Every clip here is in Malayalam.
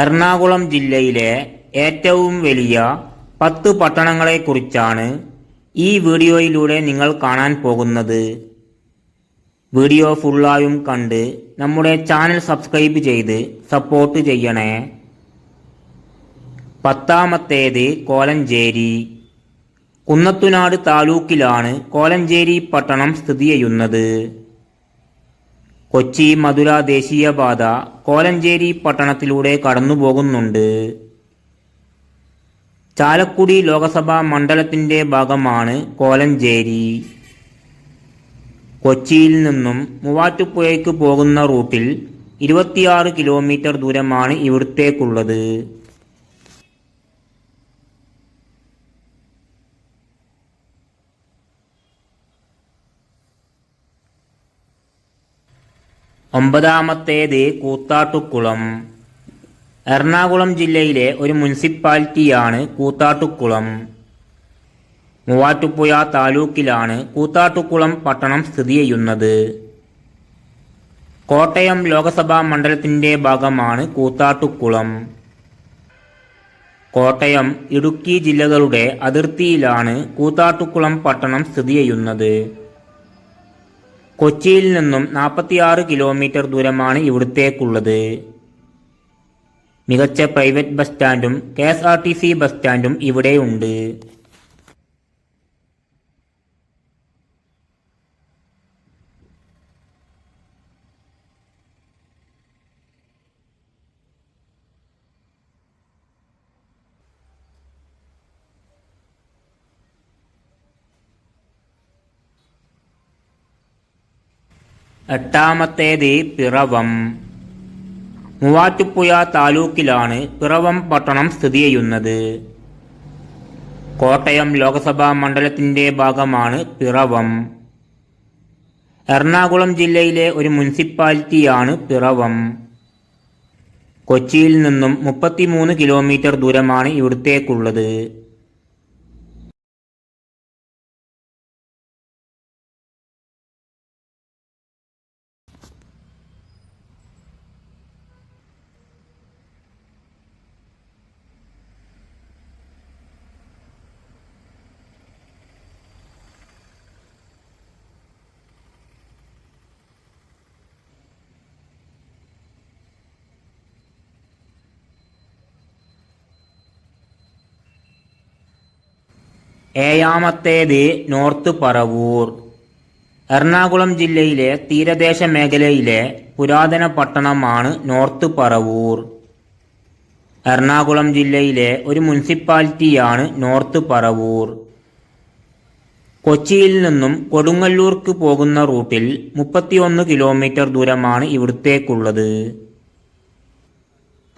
എറണാകുളം ജില്ലയിലെ ഏറ്റവും വലിയ പത്ത് പട്ടണങ്ങളെക്കുറിച്ചാണ് ഈ വീഡിയോയിലൂടെ നിങ്ങൾ കാണാൻ പോകുന്നത്. വീഡിയോ ഫുള്ളായും കണ്ട് നമ്മുടെ ചാനൽ സബ്സ്ക്രൈബ് ചെയ്ത് സപ്പോർട്ട് ചെയ്യണേ. പത്താമത്തേത് കോലഞ്ചേരി. കുന്നത്തുനാട് താലൂക്കിലാണ് കോലഞ്ചേരി പട്ടണം സ്ഥിതി ചെയ്യുന്നത്. കൊച്ചി മധുര ദേശീയപാത കോലഞ്ചേരി പട്ടണത്തിലൂടെ കടന്നുപോകുന്നുണ്ട്. ചാലക്കുടി ലോകസഭാ മണ്ഡലത്തിന്റെ ഭാഗമാണ് കോലഞ്ചേരി. കൊച്ചിയിൽ നിന്നും മൂവാറ്റുപുഴയ്ക്ക് പോകുന്ന റൂട്ടിൽ ഇരുപത്തിയാറ് കിലോമീറ്റർ ദൂരമാണ് ഇവിടത്തേക്കുള്ളത്. ഒമ്പതാമത്തേത് കൂത്താട്ടുകുളം. എറണാകുളം ജില്ലയിലെ ഒരു മുനിസിപ്പാലിറ്റിയാണ് കൂത്താട്ടുകുളം. മൂവാറ്റുപുഴ താലൂക്കിലാണ് കൂത്താട്ടുകുളം പട്ടണം സ്ഥിതി ചെയ്യുന്നത്. കോട്ടയം ലോകസഭാ മണ്ഡലത്തിന്റെ ഭാഗമാണ് കൂത്താട്ടുകുളം. കോട്ടയം ഇടുക്കി ജില്ലകളുടെ അതിർത്തിയിലാണ് കൂത്താട്ടുകുളം പട്ടണം സ്ഥിതി ചെയ്യുന്നത്. കൊച്ചിയിൽ നിന്നും നാൽപ്പത്തിയാറ് കിലോമീറ്റർ ദൂരമാണ് ഇവിടത്തേക്കുള്ളത്. മികച്ച private bus സ്റ്റാൻഡും K S R T C bus സ്റ്റാൻഡും ഇവിടെയുണ്ട്. എട്ടാമത്തേത് പിറവം. മൂവാറ്റുപുഴ താലൂക്കിലാണ് പിറവം പട്ടണം സ്ഥിതി ചെയ്യുന്നത്. കോട്ടയം ലോക്സഭാ മണ്ഡലത്തിന്റെ ഭാഗമാണ് പിറവം. എറണാകുളം ജില്ലയിലെ ഒരു മുനിസിപ്പാലിറ്റിയാണ് പിറവം. കൊച്ചിയിൽ നിന്നും മുപ്പത്തിമൂന്ന് കിലോമീറ്റർ ദൂരമാണ് ഇവിടത്തേക്കുള്ളത്. ഏഴാമത്തേത് നോർത്ത് പറവൂർ. എറണാകുളം ജില്ലയിലെ തീരദേശ മേഖലയിലെ പുരാതന പട്ടണമാണ് നോർത്ത് പറവൂർ. എറണാകുളം ജില്ലയിലെ ഒരു മുനിസിപ്പാലിറ്റിയാണ് നോർത്ത് പറവൂർ. കൊച്ചിയിൽ നിന്നും കൊടുങ്ങല്ലൂർക്ക് പോകുന്ന റൂട്ടിൽ മുപ്പത്തിയൊന്ന് കിലോമീറ്റർ ദൂരമാണ് ഇവിടത്തേക്കുള്ളത്.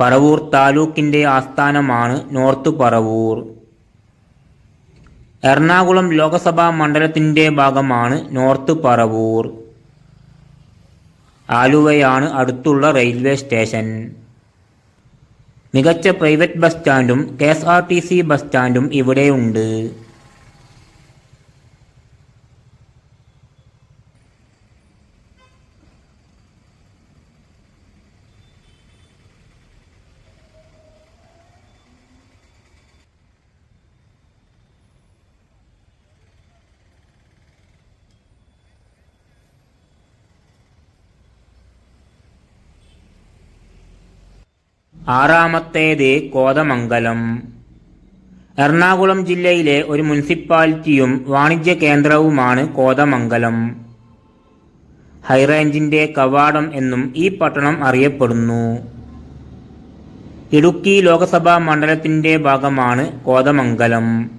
പറവൂർ താലൂക്കിന്റെ ആസ്ഥാനമാണ് നോർത്ത് പറവൂർ. എറണാകുളം ലോകസഭാ മണ്ഡലത്തിന്റെ ഭാഗമാണ് നോർത്ത് പറവൂർ. ആലുവയാണ് അടുത്തുള്ള റെയിൽവേ സ്റ്റേഷൻ. മികച്ച private bus സ്റ്റാൻഡും K S R T C bus സ്റ്റാൻഡും ഇവിടെയുണ്ട്. ആറാമത്തേത് കോതമംഗലം. എറണാകുളം ജില്ലയിലെ ഒരു മുനിസിപ്പാലിറ്റിയും വാണിജ്യ കേന്ദ്രവുമാണ് കോതമംഗലം. ഹൈറേഞ്ചിന്റെ കവാടം എന്നും ഈ പട്ടണം അറിയപ്പെടുന്നു. ഇടുക്കി ലോകസഭാ മണ്ഡലത്തിന്റെ ഭാഗമാണ് കോതമംഗലം.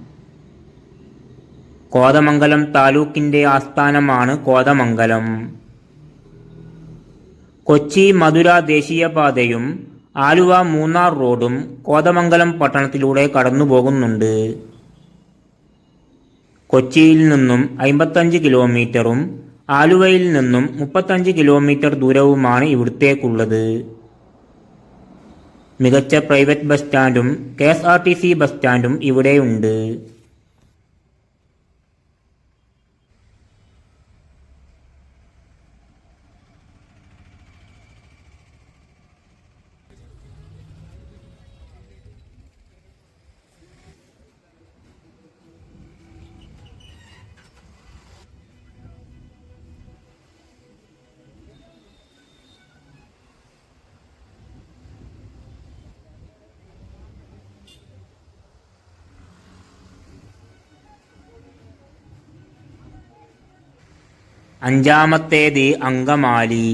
കോതമംഗലം താലൂക്കിന്റെ ആസ്ഥാനമാണ് കോതമംഗലം. കൊച്ചി മധുര ദേശീയപാതയും ആലുവ മൂന്നാർ റോഡും കോതമംഗലം പട്ടണത്തിലൂടെ കടന്നുപോകുന്നുണ്ട്. കൊച്ചിയിൽ നിന്നും അമ്പത്തഞ്ച് കിലോമീറ്ററും ആലുവയിൽ നിന്നും മുപ്പത്തഞ്ച് കിലോമീറ്റർ ദൂരവുമാണ് ഇവിടത്തേക്കുള്ളത്. മികച്ച private bus സ്റ്റാൻഡും K S R T C bus സ്റ്റാൻഡും ഇവിടെയുണ്ട്. അഞ്ചാമത്തേത് അങ്കമാലി.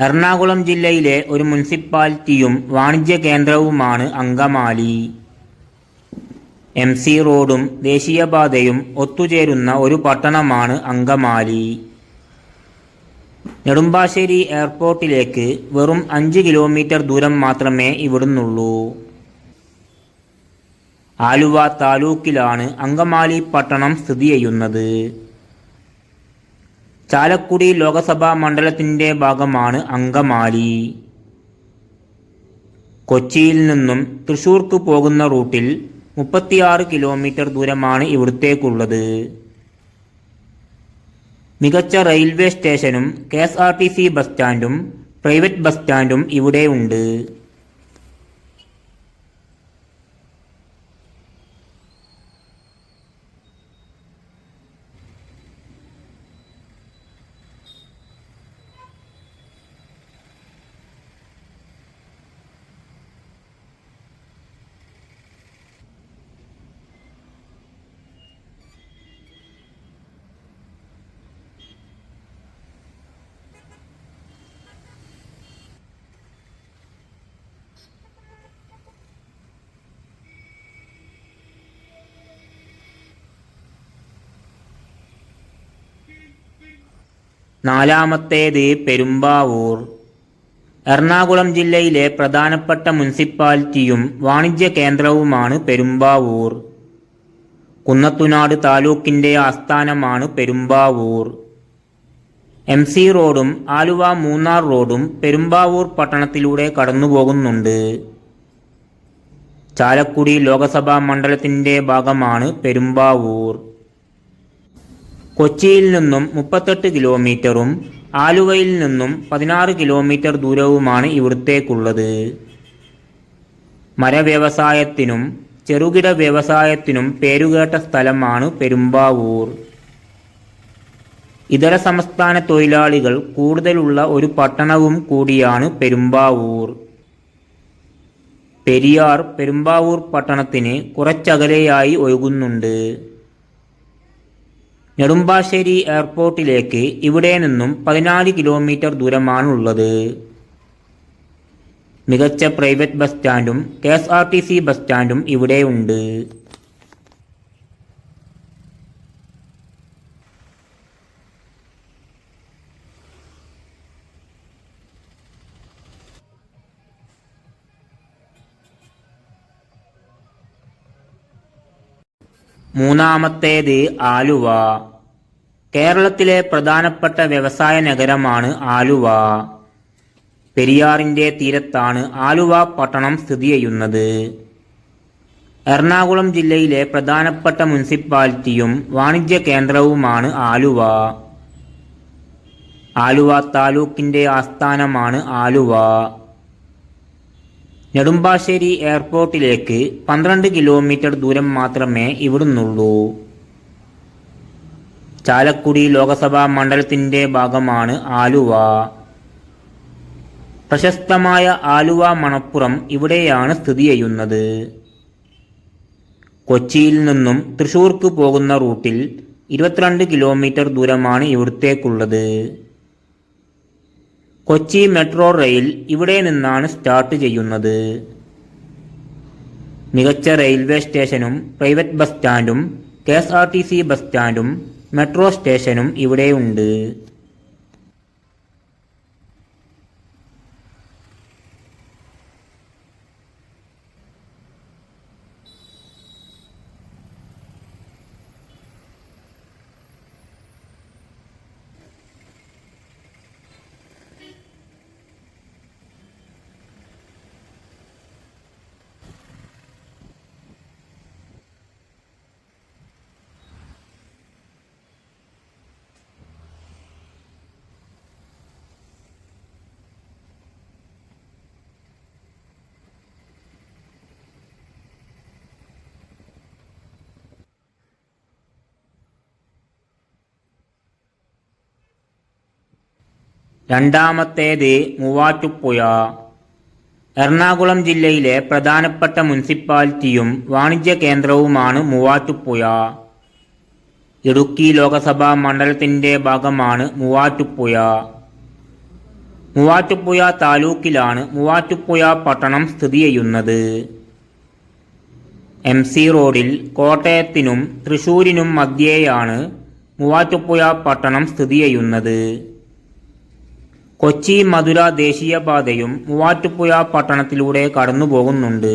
എറണാകുളം ജില്ലയിലെ ഒരു മുനിസിപ്പാലിറ്റിയും വാണിജ്യ കേന്ദ്രവുമാണ് അങ്കമാലി. എം സി റോഡും ദേശീയപാതയും ഒത്തുചേരുന്ന ഒരു പട്ടണമാണ് അങ്കമാലി. നെടുമ്പാശ്ശേരി എയർപോർട്ടിലേക്ക് വെറും അഞ്ച് കിലോമീറ്റർ ദൂരം മാത്രമേ ഇവിടുന്നുള്ളൂ. ആലുവ താലൂക്കിലാണ് അങ്കമാലി പട്ടണം സ്ഥിതി ചെയ്യുന്നത്. ചാലക്കുടി ലോകസഭാ മണ്ഡലത്തിന്റെ ഭാഗമാണ് അങ്കമാലി. കൊച്ചിയിൽ നിന്നും തൃശൂർക്ക് പോകുന്ന റൂട്ടിൽ മുപ്പത്തിയാറ് കിലോമീറ്റർ ദൂരമാണ് ഇവിടത്തേക്കുള്ളത്. മികച്ച റെയിൽവേ സ്റ്റേഷനും K S R T C bus സ്റ്റാൻഡും private bus സ്റ്റാൻഡും ഇവിടെ നാലാമത്തേത് പെരുമ്പാവൂർ. എറണാകുളം ജില്ലയിലെ പ്രധാനപ്പെട്ട മുനിസിപ്പാലിറ്റിയും വാണിജ്യ കേന്ദ്രവുമാണ് പെരുമ്പാവൂർ. കുന്നത്തുനാട് താലൂക്കിന്റെ ആസ്ഥാനമാണ് പെരുമ്പാവൂർ. എം സി റോഡും ആലുവ മൂന്നാർ റോഡും പെരുമ്പാവൂർ പട്ടണത്തിലൂടെ കടന്നുപോകുന്നുണ്ട്. ചാലക്കുടി ലോകസഭാ മണ്ഡലത്തിന്റെ ഭാഗമാണ് പെരുമ്പാവൂർ. കൊച്ചിയിൽ നിന്നും മുപ്പത്തെട്ട് കിലോമീറ്ററും ആലുവയിൽ നിന്നും പതിനാറ് കിലോമീറ്റർ ദൂരവുമാണ് ഇവിടത്തേക്കുള്ളത്. മരവ്യവസായത്തിനും ചെറുകിട വ്യവസായത്തിനും പേരുകേട്ട സ്ഥലമാണ് പെരുമ്പാവൂർ. ഇതര സംസ്ഥാന തൊഴിലാളികൾ കൂടുതലുള്ള ഒരു പട്ടണവും കൂടിയാണ് പെരുമ്പാവൂർ. പെരിയാർ പെരുമ്പാവൂർ പട്ടണത്തിന് കുറച്ചകലെയായി ഒഴുകുന്നുണ്ട്. നെടുമ്പാശ്ശേരി എയർപോർട്ടിലേക്ക് ഇവിടെ നിന്നും പതിനാല് കിലോമീറ്റർ ദൂരമാണുള്ളത്. മികച്ച private bus സ്റ്റാൻഡും K S R T C bus സ്റ്റാൻഡും ഇവിടെയുണ്ട്. മൂന്നാമത്തേത് ആലുവ. കേരളത്തിലെ പ്രധാനപ്പെട്ട വ്യവസായ നഗരമാണ് ആലുവ. പെരിയാറിന്റെ തീരത്താണ് ആലുവ പട്ടണം സ്ഥിതി ചെയ്യുന്നത്. എറണാകുളം ജില്ലയിലെ പ്രധാനപ്പെട്ട മുനിസിപ്പാലിറ്റിയും വാണിജ്യ കേന്ദ്രവുമാണ് ആലുവ. ആലുവ താലൂക്കിന്റെ ആസ്ഥാനമാണ് ആലുവ. നെടുമ്പാശ്ശേരി എയർപോർട്ടിലേക്ക് പന്ത്രണ്ട് കിലോമീറ്റർ ദൂരം മാത്രമേ ഇവിടുന്നുള്ളൂ. ചാലക്കുടി ലോകസഭാ മണ്ഡലത്തിന്റെ ഭാഗമാണ് ആലുവ. പ്രശസ്തമായ ആലുവ മണപ്പുറം ഇവിടെയാണ് സ്ഥിതി ചെയ്യുന്നത്. കൊച്ചിയിൽ നിന്നും തൃശൂർക്ക് പോകുന്ന റൂട്ടിൽ ഇരുപത്തിരണ്ട് കിലോമീറ്റർ ദൂരമാണ് ഇവിടത്തേക്കുള്ളത്. കൊച്ചി മെട്രോ റെയിൽ ഇവിടെ നിന്നാണ് സ്റ്റാർട്ട് ചെയ്യുന്നത്. മികച്ച റെയിൽവേ സ്റ്റേഷനും private bus സ്റ്റാൻഡും K S R T C bus സ്റ്റാൻഡും metro സ്റ്റേഷനും ഇവിടെയുണ്ട്. രണ്ടാമത്തേത് മൂവാറ്റുപുഴ. എറണാകുളം ജില്ലയിലെ പ്രധാനപ്പെട്ട മുനിസിപ്പാലിറ്റിയും വാണിജ്യ കേന്ദ്രവുമാണ് മൂവാറ്റുപുഴ. ഇടുക്കി ലോകസഭാ മണ്ഡലത്തിന്റെ ഭാഗമാണ് മൂവാറ്റുപുഴ. മൂവാറ്റുപുഴ താലൂക്കിലാണ് മൂവാറ്റുപുഴ പട്ടണം സ്ഥിതി ചെയ്യുന്നത്. എം സി റോഡിൽ കോട്ടയത്തിനും തൃശൂരിനും മധ്യേയാണ് മൂവാറ്റുപുഴ പട്ടണം സ്ഥിതി ചെയ്യുന്നത്. കൊച്ചി മധുര ദേശീയപാതയും മൂവാറ്റുപുഴ പട്ടണത്തിലൂടെ കടന്നുപോകുന്നുണ്ട്.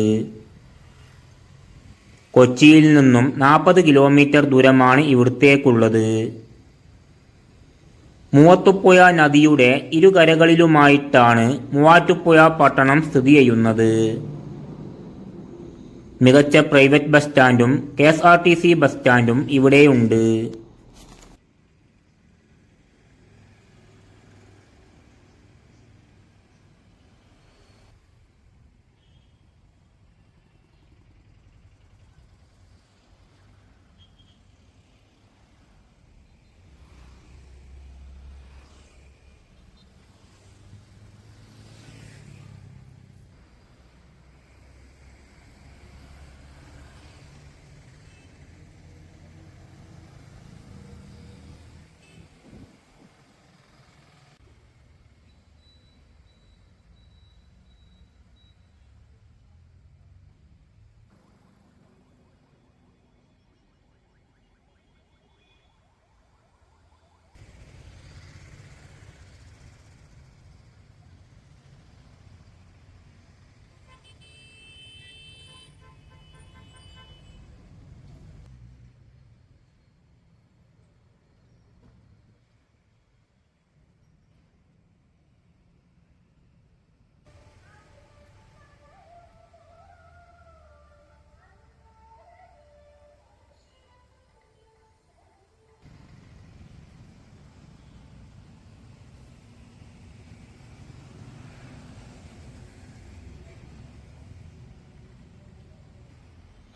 കൊച്ചിയിൽ നിന്നും നാൽപ്പത് കിലോമീറ്റർ ദൂരമാണ് ഇവിടത്തേക്കുള്ളത്. മൂവത്തുപുഴ നദിയുടെ ഇരുകരകളിലുമായിട്ടാണ് മൂവാറ്റുപുഴ പട്ടണം സ്ഥിതി ചെയ്യുന്നത്. മികച്ച private bus സ്റ്റാൻഡും K S R T C bus സ്റ്റാൻഡും ഇവിടെയുണ്ട്.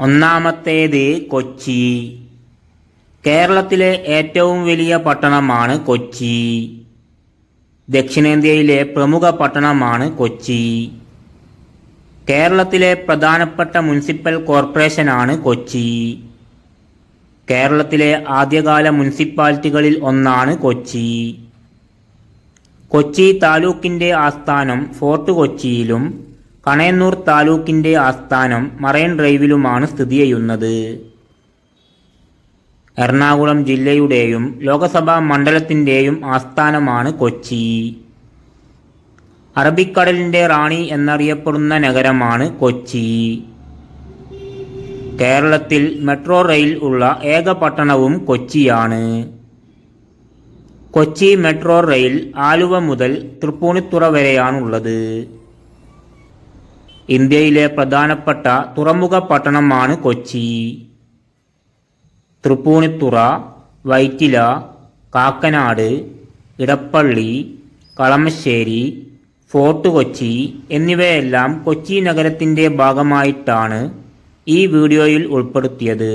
ഒന്നാമത്തേത് കൊച്ചി. കേരളത്തിലെ ഏറ്റവും വലിയ പട്ടണമാണ് കൊച്ചി. ദക്ഷിണേന്ത്യയിലെ പ്രമുഖ പട്ടണമാണ് കൊച്ചി. കേരളത്തിലെ പ്രധാനപ്പെട്ട മുനിസിപ്പൽ കോർപ്പറേഷനാണ് കൊച്ചി. കേരളത്തിലെ ആദ്യകാല മുനിസിപ്പാലിറ്റികളിൽ ഒന്നാണ് കൊച്ചി. കൊച്ചി താലൂക്കിന്റെ ആസ്ഥാനം ഫോർട്ട് കൊച്ചിയിലും കണയന്നൂർ താലൂക്കിന്റെ ആസ്ഥാനം മറൈൻ ഡ്രൈവിലുമാണ് സ്ഥിതി ചെയ്യുന്നത്. എറണാകുളം ജില്ലയുടെയും ലോകസഭാ മണ്ഡലത്തിന്റെയും ആസ്ഥാനമാണ് കൊച്ചി. അറബിക്കടലിന്റെ റാണി എന്നറിയപ്പെടുന്ന നഗരമാണ് കൊച്ചി. കേരളത്തിൽ മെട്രോ റെയിൽ ഉള്ള ഏക പട്ടണവും കൊച്ചിയാണ്. കൊച്ചി മെട്രോ റെയിൽ ആലുവ മുതൽ തൃപ്പൂണിത്തുറ വരെയാണുള്ളത്. ഇന്ത്യയിലെ പ്രധാനപ്പെട്ട തുറമുഖ പട്ടണമാണ് കൊച്ചി. തൃപ്പൂണിത്തുറ വൈറ്റില കാക്കനാട് ഇടപ്പള്ളി കളമശ്ശേരി ഫോർട്ട് കൊച്ചി എന്നിവയെല്ലാം കൊച്ചി നഗരത്തിന്റെ ഭാഗമായിട്ടാണ് ഈ വീഡിയോയിൽ ഉൾപ്പെടുത്തിയത്.